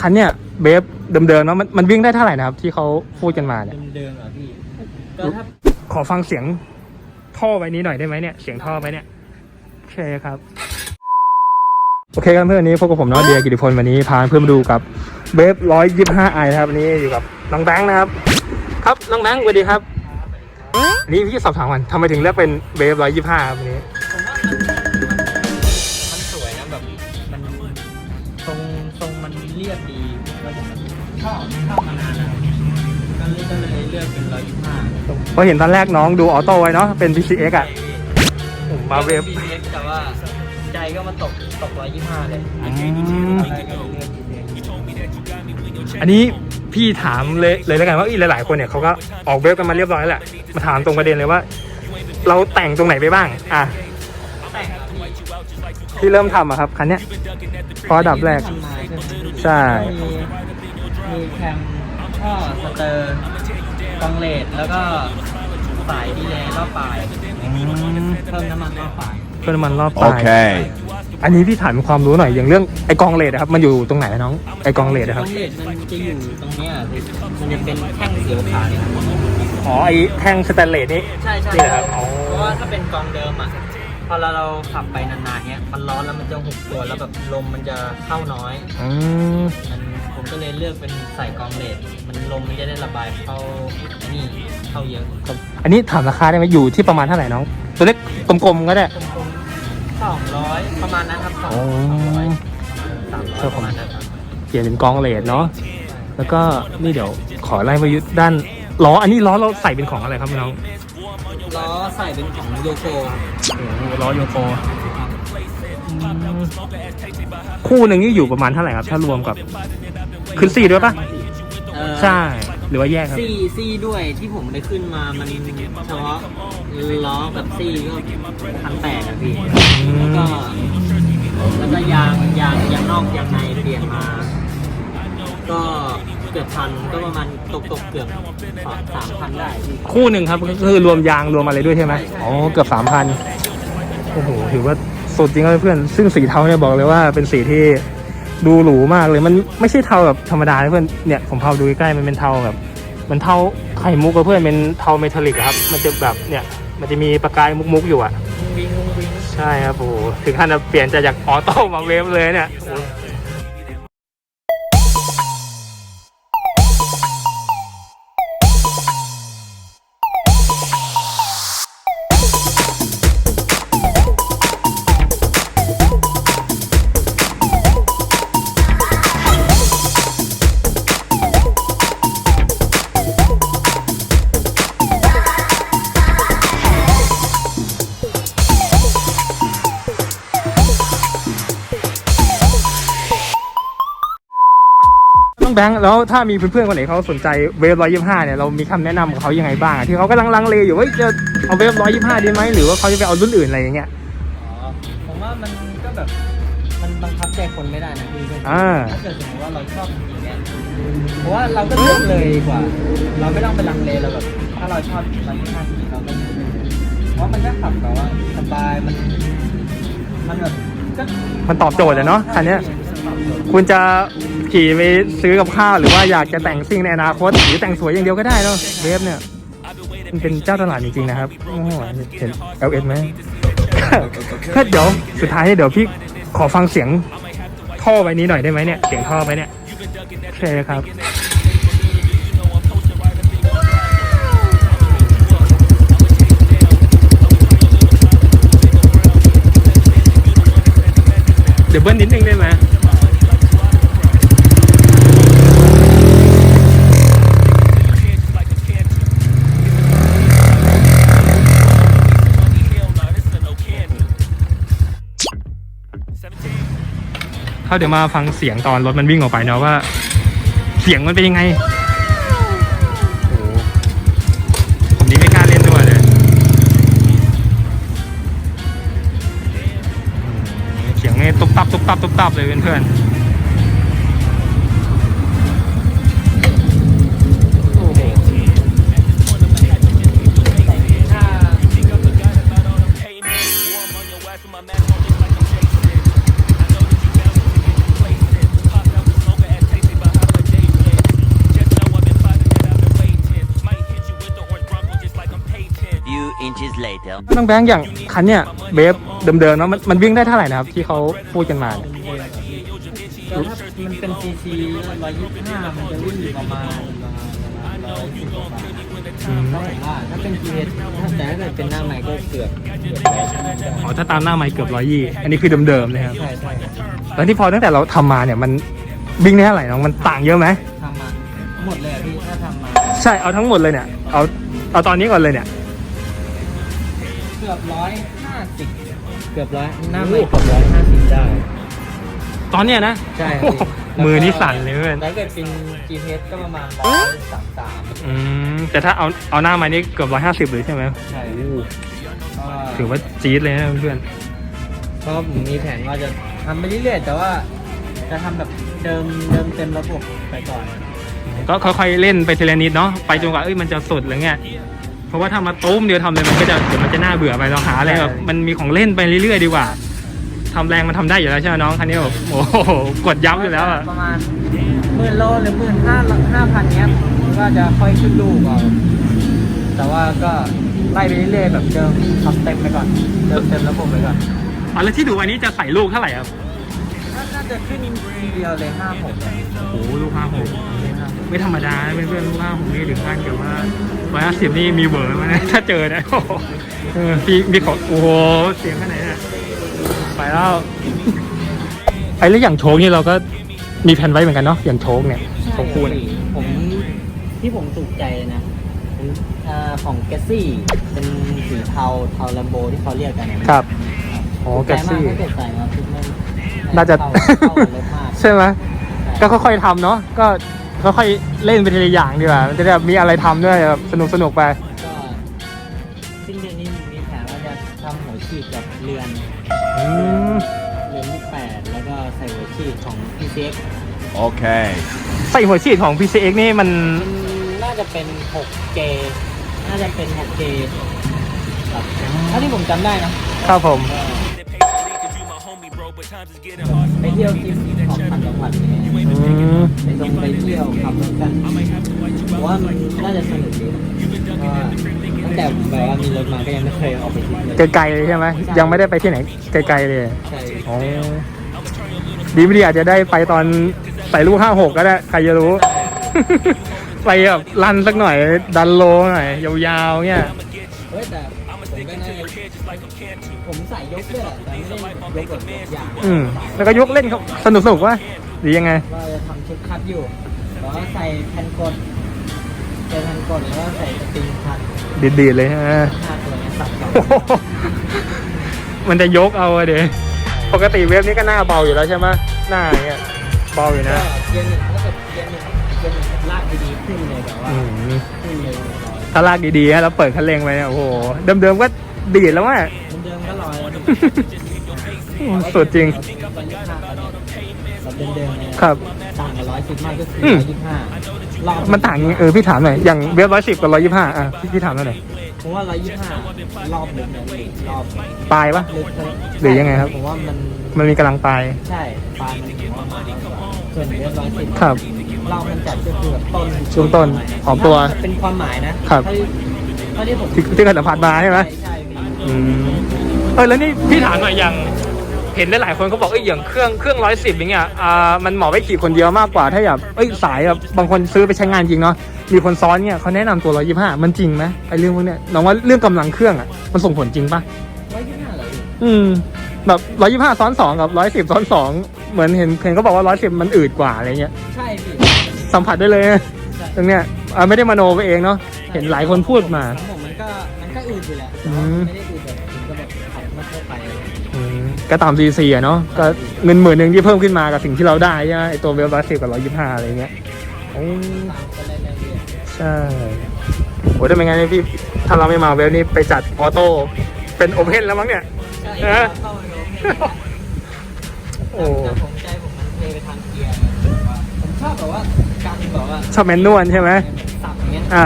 คันเนี้ยเบฟเดิมๆเนาะมันมันวิ่งได้เท่าไหร่นะครับ ที่เขาพูดกันมาเนี่ยเดิมๆเหรอพี่ก็ถ้าขอฟังเสียงท่อไว้นี้หน่อยได้ไหมเนี่ยเสียงท่อไว้เนี่ยโอเคครับ โอเคครับเพื่อนวันนี้พบกับผมเนาะเดียกิติพลวันนี้พาเพื่อนมาดูกับเบฟร้อยยี่ห้าไอนะครับวันนี้อยู่กับน้องแบงค์นะครับ ครับน้องแบงค์สวัสดีครับอันนี้พี่สอบถามก่อนทำไมถึงเลือกเป็นเบฟร้อยยี่ห้าครับวันนี้ผมว่ามันมัน ชอบชอบมานานแล้วก็เลยก็เลยเลือกเป็นร้อยยี่ห้าเพราะเห็นตอนแรกน้องดูออโต้ไว้เนาะเป็น PCX อะผมมาเวฟเล็กแต่ว่าใจก็มาตกตกร้อยยี่ห้าเลยอืมตอนแรกก็เลยเลือก PCX อันนี้พี่ถามเลยเลยแล้วกันว่าอีหลายๆคนเนี่ยเขาก็ออกเวฟกันมาเรียบร้อยแล้วแหละมาถามตรงประเด็นเลยว่า เราแต่งตรงไหนไปบ้าง อะแต่งอะพี่ที่เริ่มทำอะครับคันเนี้ยเพราะอันดับแรกทำมาใช่ไหมใช่ มี มีแคมท่อสเตอร์กองเลดแล้วก็สายดีเลย์รอบปลายอืมเพิ่มน้ำมันรอบปลายเพื่อนมันรอบปลาย Okay. อันนี้พี่ถามความรู้หน่อยอย่างเรื่องไอกองเลดนะครับมันอยู่ตรงไหนน้องไอกองเลดนะครับกองเลดมันจะอยู่ตรงเนี้ยพี่มันจะเป็นแท่งสีขาวเนี่ย อ๋อไอแท่งสแตนเลสนี่ ใช่ใช่นี่เหรอครับอ๋อเพราะว่าถ้าเป็นกองเดิมอะพ อเราเราขับไปนานๆเนี้ยมันร้อนแล้วมันจะหุบตัวแล้วแบบลมมันจะเข้าน้อยอืมมันผมก็เลยเลือกเป็นใส่กองเลดมันลมมันจะได้ระบายเข้านี่เข้าเยอะครับอันนี้ถามราคาได้ไหมอยู่ที่ประมาณเท่าไหร่น้อง ตัวเล็กกลมๆก็ได้ ตรงๆสองร้อยประมาณนั้นครับสองอ๋อร้อยสามร้อยประมาณนั้นครับ เปลี่ยนเป็นกองเลดเนาะแล้วก็นี่เดี๋ยวขอไล่มายึดด้าน ล้ออันนี้ล้อเราใส่เป็นของอะไรครับน้องล้อใส่เป็นของโยโกโอ้โหล้อโยโกคู่หนึ่งนี่อยู่ประมาณเท่าไหร่ครับ ถ้ารวมกับขึ้นสี่ด้วยปะเอ่อใช่ หรือว่าแยกครับ ซี่ซี่ด้วยที่ผมได้ขึ้นมามันเฉพาะล้อกับซี่ก็พันแปดอะพี่แล้วก็แล้วก็ยางยางยางนอกยางในเปลี่ยนมา ก็ เกือบพันก็ประมาณตกตกๆเกือบสามพันได้พี่ คู่หนึ่งครับก็คือรวมยางรวมอะไรด้วยใช่ไหมอ๋อเกือบสามพันโอ้โหถือว่าสุดจริงเลยเพื่อนซึ่งสีเทาเนี่ยบอกเลยว่าเป็นสีที่ดูหรูมากเลยมันไม่ใช่เทาแบบธรรมดานะเพื่อนเนี่ยผมพาดูใกล้ๆมันเป็นเทาแบบมันเทาไข่มุกกับเพื่อนเป็นเทาเมทัลลิกอะครับ มันจะแบบเนี่ยมันจะมีประกายมุกๆอยู่อะวิ่งวิ่งใช่ครับโอ้โหถึงขั้นจะเปลี่ยนจากจากออโต้มาเวฟเลยเนี่ยโอ้โห บงค์แล้วถ้ามีเพื่อนๆคนไหนเขาสนใจเวฟร้อยยี่ห้าเนี่ยเรามีคำแนะนำกับเขายังไงบ้างอะที่เขากำลังลังเลอยู่ว่าจะเอาเวฟร้อยยี่ห้าดีไหมหรือว่าเขาจะไปเอารุ่นอื่นอะไรอย่างเงี้ยอ๋อผมว่ามันก็แบบมันบังคับใจคนไม่ได้นะพี่อ่าถ้าเกิดสมมติว่าเราชอบจริงๆเนี่ยเพราะว่าเราก็เลือกเลยดีกว่า เราไม่ต้องไปลังเลเราแบบถ้าเราชอบมันที่ห้าจริงๆเราก็เพราะมันก็ขับแบบว่าสบายมัน มันแบบก็มันตอบโจทย์อะเนาะคันเนี้ยตอบโจทย์ คุณจะขี่ไปซื้อกับข้าวหรือว่าอยากจะแต่งซิ่งในอนาคต หรือแต่งสวยอย่างเดียวก็ได้เนาะเวฟเนี่ย มันเป็นเจ้าตลาดจริงๆนะครับโอ้โหเห็น L S ไหมถ้าเดี๋ยวสุดท้ายเดี๋ยวพี่ขอฟังเสียงท่อไว้นี้หน่อยได้ไหมเนี่ย เสียงท่อไว้เนี่ยโอเคครับ เขาเดี๋ยวมาฟังเสียงตอนรถมันวิ่งออกไปเนาะว่า เสียงมันเป็นยังไงโอ้โหผมนี่ไม่กล้าเล่นด้วยเลยอืมเสียงนี่ตุ๊บตับตุ๊บตับตุ๊บตับเลยเพื่อนๆ น้องแบงค์อย่างคันเนี่ยเบฟเดิมๆเนาะมันมันวิ่งได้เท่าไหร่นะครับ ที่เขาพูดกันมาเนี่ยแต่ถ้ามันเป็นซีซีร้อยยี่สิบห้ามันจะวิ่งอยู่ประมาณร้อยสิบกว่าบาทอืมเพราะผมว่าถ้าเป็น G S ถ้าแต่ถ้าเกิดเป็นหน้าใหม่ก็เกือบเกือบร้อยได้อ๋อถ้าตามหน้าไมค์เกือบร้อยยี่อันนี้คือเดิมๆนะครับใช่ใช่แล้วที่พอตั้งแต่เราทำมาเนี่ยมันวิ่งได้เท่าไหร่น้องมันต่างเยอะไหมทำมาหมดเลยอะพี่ถ้าทำมาใช่เอาทั้งหมดเลยเนี่ยเอาเอาตอนนี้ก่อนเลยเนี่ย เกือบร้อยห้าสิบเกือบร้อยหน้าใหม่เกือบร้อยห้าสิบได้ ตอนเนี้ยนะใช่โอ้โหมือนี่สั่นเลยเพื่อนถ้าเกิดเป็น G S ก็ประมาณร้อยสามสามอืมแต่ถ้าเอาเอาหน้าไม้นี่เกือบร้อยห้าสิบเลยใช่ไหมใช่โอ้ก็ถือว่าจี๊ดเลยนะเพื่อนเพราะผมมีแผนว่าจะทำไปเรื่อยๆแต่ว่า จะทำแบบเดิมเดิมเต็มระบบไปก่อน ก็ค่อยๆเล่นไปทีละนิดเนาะไปจนกว่าเอ้ยมันจะสุดหรือไง เพราะว่าถ้ามาตุ้มเดียวทำเลยมันก็จะเดี๋ยวมันจะน่าเบื่อไปเราหาอะไรแบบมันมีของเล่นไปเรื่อยๆดีกว่าทำแรงมันทำได้อยู่แล้วใช่ไหมน้องคันนี้แบบโอ้โหกดยับอยู่แล้วอะประมาณหมื่นโลหรือหมื่นห้าห้าพันเนี้ยก็จะค่อยขึ้นลูกเอาแต่ว่าก็ไล่ไปเรื่อยๆแบบเดิมทำเต็มไปก่อนเดิมเต็มระบบไปก่อนอ๋อแล้วที่ดูอันนี้จะใส่ลูกเท่าไหร่ครับน่าจะขึ้นทีเดียวเลยห้าหกโอ้โหลูกห้าหก ไม่ธรรมดานะเพื่อนๆลูกห้าหกนี่ถึงขั้นกับว่าร้อยห้าสิบนี่มีเบอร์มานะถ้าเจอนะโอ้โหเออพี่มีของโอ้โหเสียงขนาดไหนเนี่ยไปแล้ว ไอ้แล้วอย่างโชคนี่เราก็มีแผนไว้เหมือนกันเนาะอย่างโชคเนี่ยโชคคู่เนี่ยผมที่ผมถูกใจเลยนะผมอ่าของแกสซี่เป็นสีเทาเทาแลมโบที่เขาเรียกกันนะครับอ๋อถูแกใจสมากซี่ ถ้าเกิดใส่มาทุกมันน่าจะ เข้เข้ากับรถมากใช่ไหมก็ค่อยๆทำเนาะก็ ค่อยๆเล่นไปทีละอย่างดีกว่ามันจะได้แบบมีอะไรทำด้วยแบบสนุกสนุกๆไป ก็สิ้นเดือนนี้มีแผนว่าจะทำหัวฉีดกับเรือนอืมเรือนที่แปดแล้วก็ใส่หัวฉีดของ PCX Okay. ใส่หัวฉีดของ PCX นี่มันมันน่าจะเป็น 6J น่าจะเป็น 6J ครับถ้าที่ผมจำได้นะครับผม ไปเที่ยวทริปของต่างจังหวัดเนี่ยอืม ไปตรงไปเที่ยวขับรถกันผมว่ามันน่าจะสนุกดีเพราะว่าตั้งแต่ผมแบบว่ามีรถมาก็ยังไม่เคยออกไปทริปเลยไกลๆเลยใช่ไหมยังไม่ได้ไปที่ไหนไกลๆเลยใช่อ๋อดีไม่ดีอาจจะได้ไปตอนใส่ลูกห้าหกก็ได้ใครจะรู้ ไปแบบรันสักหน่อย ดันโลหน่อยยาวๆเงี้ยเฮ้ยแต่ผมก็น่าจะผมใส่ยกด้วยแหละแต่ไม่ได้ยกแบบยกอย่างอืมแล้วก็ยกเล่นเขาสนุกสนุกๆวะหรือยังไงว่าจะทำชุด คัดอยู่แล้วก็ใส่แผ่นกดใส่แผ่นกดแล้วก็ใส่สปริงคัดดีดๆเลยฮะห้าตัวเนี้ยสับกันโอ้โหมันจะยกเอาอะเดี๋ยวปกติเว็บนี้ก็หน้าเบาอยู่แล้วใช่ไหมหน้าอย่างเงี้ยเบาอยู่ก็นะเกียร์หนึ่งถ้าเกิดเกียร์หนึ่งเกียร์หนึ่งลากดีๆขึ้นเลยแบบว่าอืมขึ้นเลยร้อยถ้าลากดีๆฮะแล้วเปิดคันเร่งไปเนี่ยโอ้โหเดิมๆก็ดีดแล้วว่าเดิมๆก็ร้อยแล้วสุดจริง เนี้ยเราเดิมๆเนี่ยครับ ต่างกับร้อยสิบมากก็คืออืมร้อยยี่สิบห้ารอบมันต่างยังไงเออพี่ถามหน่อยอย่างเว็บร้อยสิบกับร้อยยี่ห้าอะพี่พี่ถามหน่อยผมว่าร้อยยี่สิบห้ารอบลึกเนี่ยรอบปลายปะ ลึกเท่าหรือยังไงครับ ผมว่ามันมันมีกำลังปลายใช่ปลายมันผมว่ามาแล้วกว่าส่วนเรื่องร้อยสิบครับ รอบมันจัดก็คือแบบต้นช่วงต้นของตัวเป็นความหมายนะครับ เท่าที่เท่าที่ผมที่ที่เคยสัมผัสมาใช่ไหมใช่พี่อืมเออแล้วนี่พี่ถามหน่อยอย่าง เห็นได้หลายคนเขาบอกเอ้ยอย่างเครื่องเครื่องร้อยสิบอย่างเงี้ยอ่ามันเหมาะไว้ขี่คนเดียวมากกว่าถ้าแบบเอ้ยสายแบบบางคนซื้อไปใช้งานจริงเนาะมีคนซ้อนเนี่ยเขาแนะนำตัวร้อยยี่ห้ามันจริงไหมไอ้เรื่องพวกเนี้ยน้องว่าเรื่องกำลังเครื่องอะมันส่งผลจริงปะร้อยยี่สิบห้าเหรอพี่อืมแบบร้อยยี่ห้าซ้อนสองกับร้อยสิบซ้อนสองเหมือนเห็นเห็นเขาบอกว่าร้อยสิบมันอืดกว่าอะไรเงี้ยใช่พี่สัมผัสได้เลยนะใช่ตรงเนี้ยอ่าไม่ได้มโนไปเองเนาะเห็นหลายคนพูดมา ของผมมันก็มันก็อืดอยู่แหละอืมไม่ได้อืด ก็ตามซีซีอะเนาะก็เงินหมื่นหนึ่งที่เพิ่มขึ้นมากับสิ่งที่เราได้ใช่ไหมไอตัวเวลร้อยสิบกับร้อยยี่ห้าอะไรเงี้ยโอ้ตามกันเรื่อยๆใช่โอ้ถ้าเป็นไงเนี่ยพี่ถ้าเราไม่มาเวลนี่ไปจัดออโต้เป็นโอเพนแล้วมั้งเนี่ยใช่เออเข้าไปดูเนี่ยโอ้แต่ผมใจผมมันเทไปทางเกียร์แบบว่าผมชอบแบบว่าการแบบว่าชอบแมนนวลใช่ไหมสับอย่างเงี้ยอ่า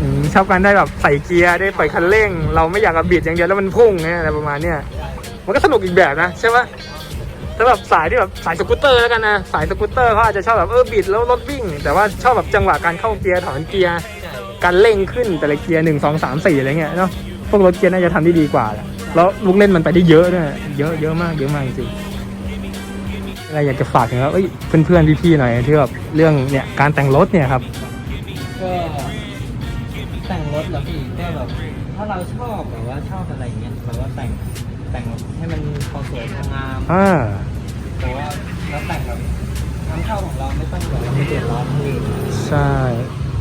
อืมชอบการได้แบบใส่เกียร์ได้ปล่อยคันเร่ง เราไม่อยากกระบิดอย่างเดียวแล้วมันพุ่งเนี่ยอะไรประมาณเนี้ย มันก็สนุกอีกแบบนะใช่ไหมถ้าแบบสายที่แบบสายสกูตเตอร์แล้วกันนะสายสกูตเตอร์เขาอาจจะชอบแบบเออบิดแล้วรถวิ่ง แต่ว่าชอบแบบจังหวะการเข้าเกียร์ถอนเกียร์การเร่งขึ้นแต่ละเกียร์หนึ่งสองสามสี่อะไรเงี้ยเนาะพวกรถเกียร์น่าจะทำได้ดีกว่าแล้วลูกเล่นมันไปได้เยอะด้วยเยอะเยอะมากเยอะมากจริงอะไรอยากจะฝากถึงว่าเอ้ยเพื่อนๆพี่ๆหน่อยที่แบบเรื่องเนี่ยการแต่งรถเนี่ยครับก็ แต่งรถเหรอพี่ก็แบบถ้าเราชอบแบบว่าชอบอะไรเงี้ยแบบว่าแต่งแต่งให้มันพอสวยพองามอ่าแต่ว่าแล้วแต่งแบบน้ำเข้าของเราไม่ต้องแบบว่าไม่เดือดร้อนคนอื่นใช่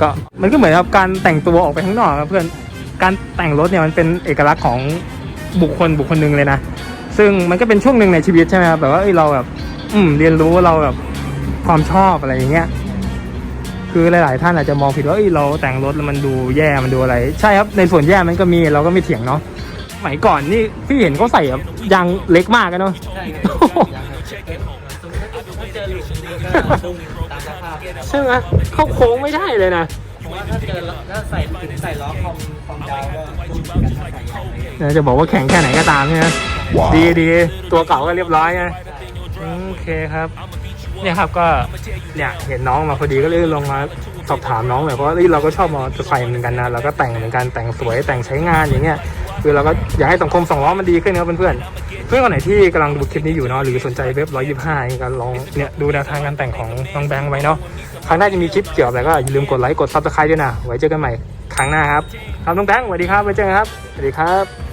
ก็มันก็เหมือนกับการแต่งตัวออกไปข้างนอกครับเพื่อนการแต่งรถเนี่ยมันเป็นเอกลักษณ์ของบุคคลบุคคลหนึ่งเลยนะ ซึ่งมันก็เป็นช่วงหนึ่งในชีวิตใช่ไหมครับแบบว่าเอ้ยเราแบบ อืมเรียนรู้เราแบบความชอบอะไรอย่างเงี้ย คือหลาย ๆ ท่านอาจจะมองผิดว่าเอ้ยเราแต่งรถแล้วมันดูแย่มันดูอะไร ใช่ครับในส่วนแย่มันก็มีเราก็ไม่เถียงเนาะสมัยก่อนนี่พี่เห็นเขาใส่แบบยางเล็กมากกันเนาะใช่ครับอย่งเจอหลุมนี้ก็พุ่งตามสภาพใช่ไหมเข้าโค้งไม่ได้เลยนะถ้าเจอถ้าใส่ใส่ล้อคอมคอมดาวก็พุ่นกันใส่ยางจะบอกว่าแข็งแค่ไหนก็ตามใช่ไหมดีดีตัวเก่าก็เรียบร้อยไงโอเคครับ เนี่ยครับก็เนี่ยเห็นน้องมาพอดีก็เลยลงมาสอบถามน้องหน่อยเพราะว่าเอ้ยเราก็ชอบมอเตอร์ไซค์เหมือนกันนะเราก็แต่งเหมือนกันแต่งสวยแต่งใช้งานอย่างเงี้ยคือเราก็อยากให้สังคมสองล้อมันดีขึ้นครับเพื่อนๆเพื่อนคนไหนที่กำลังดูคลิปนี้อยู่เนาะหรือสนใจเว็บร้อยยี่ห้าก็ลองเนี่ยดูแนวทางการแต่งของน้องแบงค์ไว้เนาะครั้งหน้าจะมีคลิปเกี่ยวกับอะไรก็อย่าลืมกดไลค์กดซับสไครต์ด้วยนะไว้เจอกันใหม่ครั้งหน้าครับครับน้องแบงค์สวัสดีครับไว้เจอกันครับสวัสดีครับ